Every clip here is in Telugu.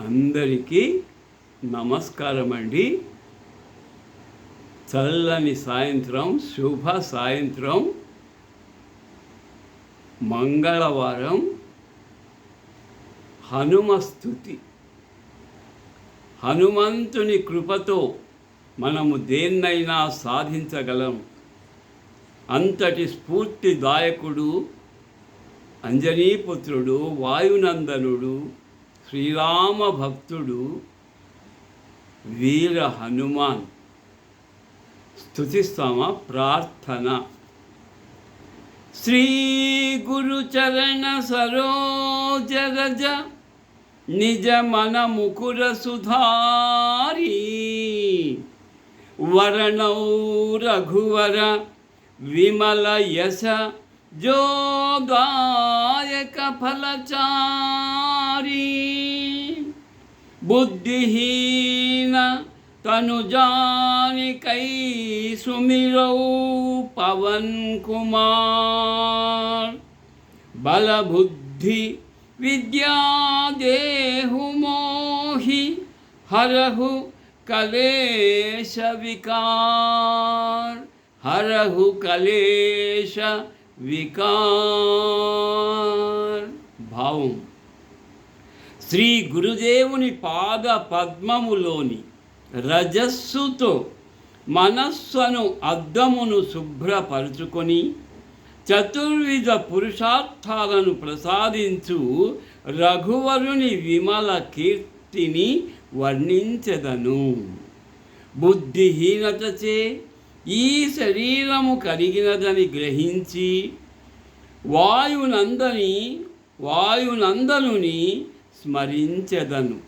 అందరికీ నమస్కారం అండి చల్లని సాయంత్రం శుభ సాయంత్రం మంగళవారం హనుమస్తుతి హనుమంతుని కృపతో మనము దేన్నైనా సాధించగలం. అంతటి స్ఫూర్తిదాయకుడు అంజనీపుత్రుడు వాయునందనుడు శ్రీరామ భక్తుడు వీర హనుమాన్. స్తుతిస్తామా ప్రార్థన. శ్రీ గురు చరణ సరోజ రజ నిజ మన ముకుర సుధారీ. వరణౌ రఘువర విమల యశ योगायक फलचारी, बुद्धिहीन तनु कई सुमिर पवन कुमार। बलबुद्धि विद्या देहु मोहि, हरहु कलेश विकार। हरहु कलेश వికార్ భావం. శ్రీ గురుదేవుని పాద పద్మములోని రజస్సుతో మనస్సును అద్దమును శుభ్రపరుచుకొని చతుర్విధ పురుషార్థాలను ప్రసాదించు రఘువరుని విమల కీర్తిని వర్ణించదను. బుద్ధిహీనతచే ఈ శరీరము కలిగినదని గ్రహించి వాయునందని వాయునందనుని స్మరించెదను.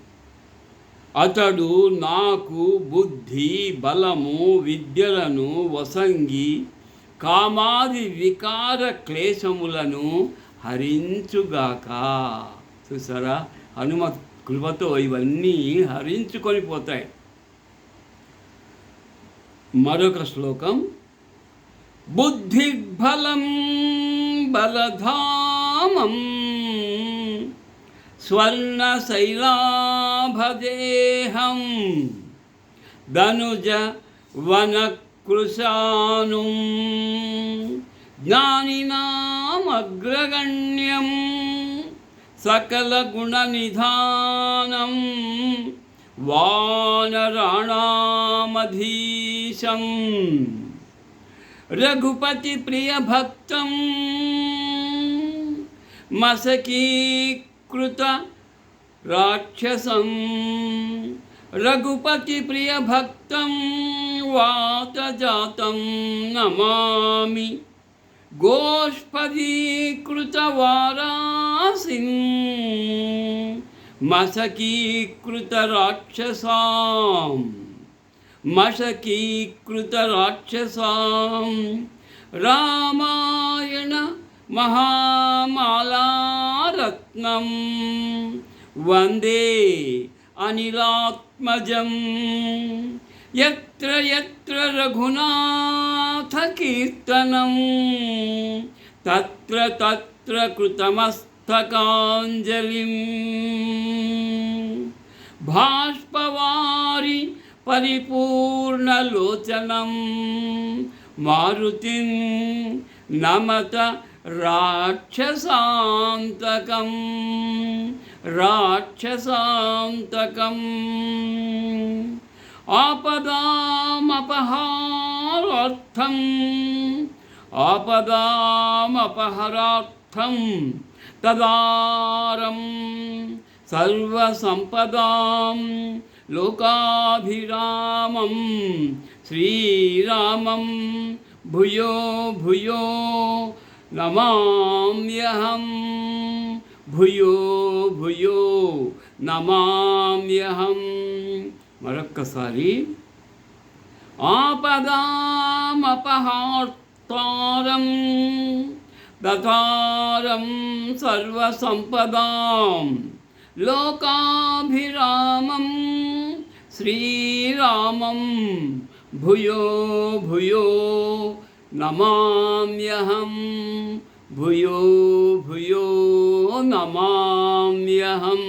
అతడు నాకు బుద్ధి బలము విద్యలను వసంగి కామాది వికార క్లేశములను హరించుగాక. చూసారా? హనుమ కృపతో ఇవన్నీ హరించుకొని పోతాయి. మరొక శ్లోకం బుద్ధిబలం బలధామం స్వర్ణశైలాభదేహం ధనుజ వనకృశాను జ్ఞానినామగ్రగణ్యం సకలగుణనిధానం వానరాణామధీశం मधीशं रघुपतिप्रियभक्तं मसकीकृत राक्षसं रघुपतिप्रियभक्तं वातजातं नमामि। कृत मसकीकृतराक्षसाम् मशकीकृतराक्षसां रामायण महामालारत्नं वंदे अनिलात्मजं यत्र यत्र रघुनाथकीर्तनं तत्र तत्र कृतमस्तकाञ्जलिं भाष्पवारि పరిపూర్ణలోచనం మారుతిం నమత రాక్షసాంతకం. రాక్షసాంతకం. ఆపదామపహారార్థం. ఆపదామపహరార్థం తదారం. సర్వసంపదాం. లోకాభిరామం శ్రీరామం భూయో భూయో నమామ్యహం భూయో భూయో నమామ్యహం. మరొక్కసారి ఆపదామపహార్తారం దతారం సర్వసంపదాం లోకాభిరామం శ్రీరామం భూయో భూయో నమామ్యహం భూయో భూయో నమామ్యహం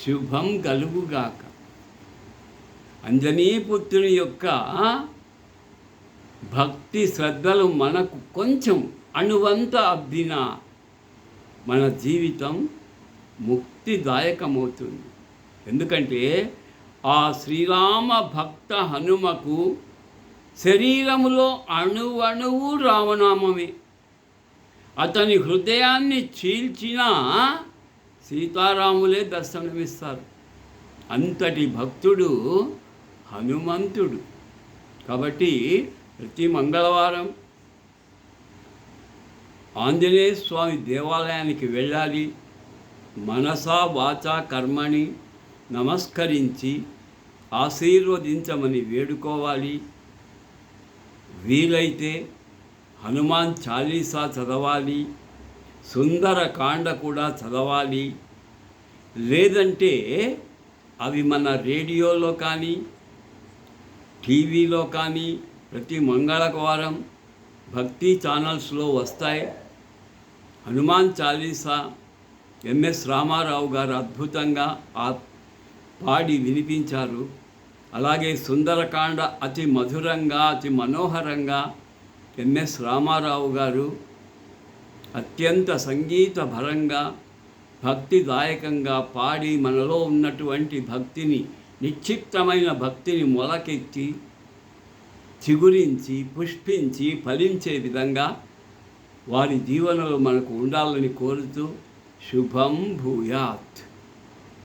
శుభం కలుగుగాక. అంజనీపుత్రుని యొక్క భక్తి శ్రద్ధలు మనకు కొంచెం అణువంత అబ్బిన మన జీవితం ముక్తిదాయకమవుతుంది. ఎందుకంటే ఆ శ్రీరామ భక్త హనుమకు శరీరములో అణువణువు రామనామమే. అతని హృదయాన్ని చీల్చిన సీతారాములే దర్శనమిస్తారు. అంతటి భక్తుడు హనుమంతుడు. కాబట్టి ప్రతి మంగళవారం ఆంజనేయ స్వామి దేవాలయానికి వెళ్ళాలి. మనసా వాచ కర్మని నమస్కరించి ఆశీర్వదించమని వేడుకోవాలి. వీలైతే హనుమాన్ చాలీసా చదవాలి. సుందరకాండ కూడా చదవాలి. లేదంటే అవి మన రేడియోలో కానీ టీవీలో కానీ ప్రతి మంగళవారం భక్తి ఛానల్స్లో వస్తాయి. హనుమాన్ చాలీసా ఎంఎస్ రామారావు గారు అద్భుతంగా ఆ పాడి వినిపించారు. అలాగే సుందరకాండ అతి మధురంగా అతి మనోహరంగా ఎంఎస్ రామారావు గారు అత్యంత సంగీతభరంగా భక్తిదాయకంగా పాడి మనలో ఉన్నటువంటి భక్తిని నిక్షిప్తమైన భక్తిని మొలకెత్తి చిగురించి పుష్పించి ఫలించే విధంగా వారి జీవనంలో మనకు ఉండాలని కోరుతూ శుభం భూయాత్.